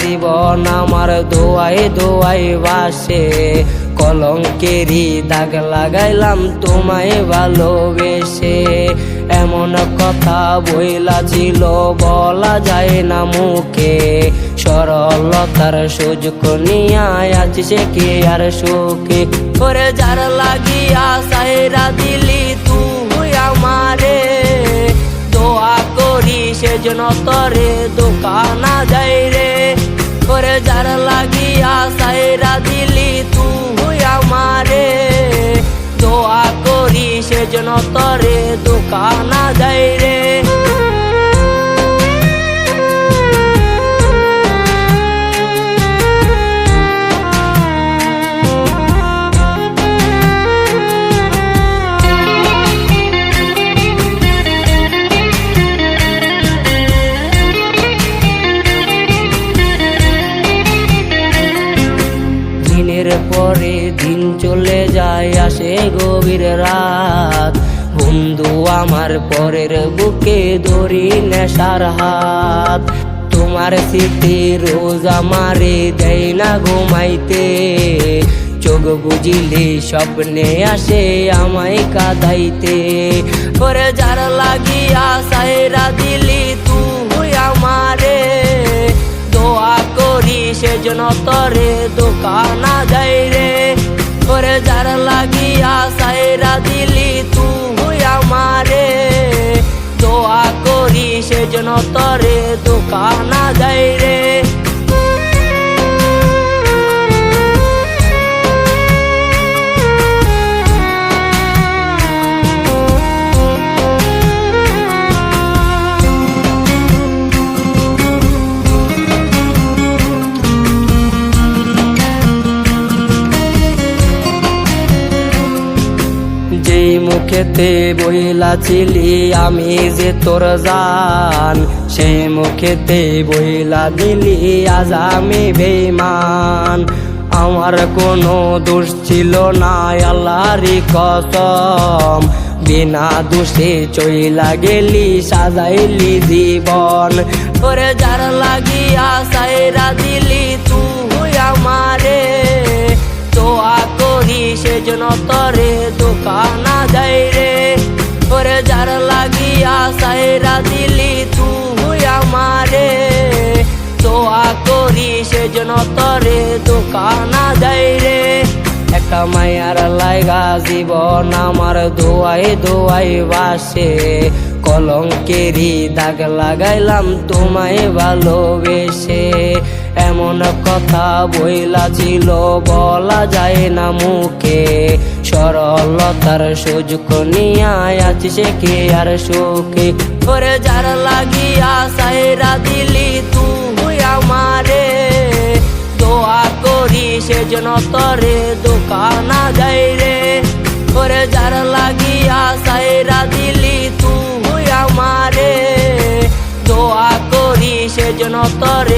জীবন আমার দোয়াই দোয়াই বাসে। কলঙ্কেরই দাগ লাগাইলাম তোমায় ভালোবেসে। এমন কথা বইলা ছিল, বলা যায় না মুখে। সরলতার সুযোগ নিয়া আজ সে কে আর সুখে? করে যার লাগিয়া সাইরা দিলি করি সেজন্য তরে দোকানা যাই রে। করে যার লাগিয়া সাইরা দিলি দিন চলে যায়, আসে গভীর রাত। বন্ধু আমার পরের বুকে ধরি নেশার হাত। তোমার স্মৃতি রোজ আমারে দেয় না ঘুমাইতে। চোখ বুঝিলে, স্বপ্নে আসে আমায় কাদাইতে। করে যার লাগিয়া সাইরা দিলি, তুই আমারে। দোয়া করি সেজন্য তরে করি সেজন্য তরে দোকানা যাই রে মুখেতে বইলা ছিলি আমি যে তোর জান সেই মুখেতে বইলা দিলি আজ আমি বেমান আমার কোনো দোষ ছিল না, আল্লাহরই কসম। বিনা দোষে চইলা গেলি, সাজাইলি জীবন। করে যার লাগিয়া সাইরা দিলি, তুই আমারে করি সেজন্য তরে দোকানা যাই রে। করে যার লাগিয়া সাইরা দিলি তুই আমারে। দোয়া করি সেজন্য তরে দোকানা যাই রে। একটা মায়ার লাইগা জীবন আমার দোয়াই দোয়াই বাসে। কলঙ্কেরই দাগ লাগাইলাম তোমায় ভালোবেসে। এমন কথা বইলা ছিল, বলা যায় না মুখে। সরলতার সুযোগ নিয়া আজ সে কে আর সুখে? করে যার লাগিয়া সাইরা দিলি তুই আমারে। দোয়া করি সেজন্য তরে দোকানা যাই রে। করে যার লাগিয়া সাইরা দিলি তুই আমারে। দোয়া করি সেজন্য তরে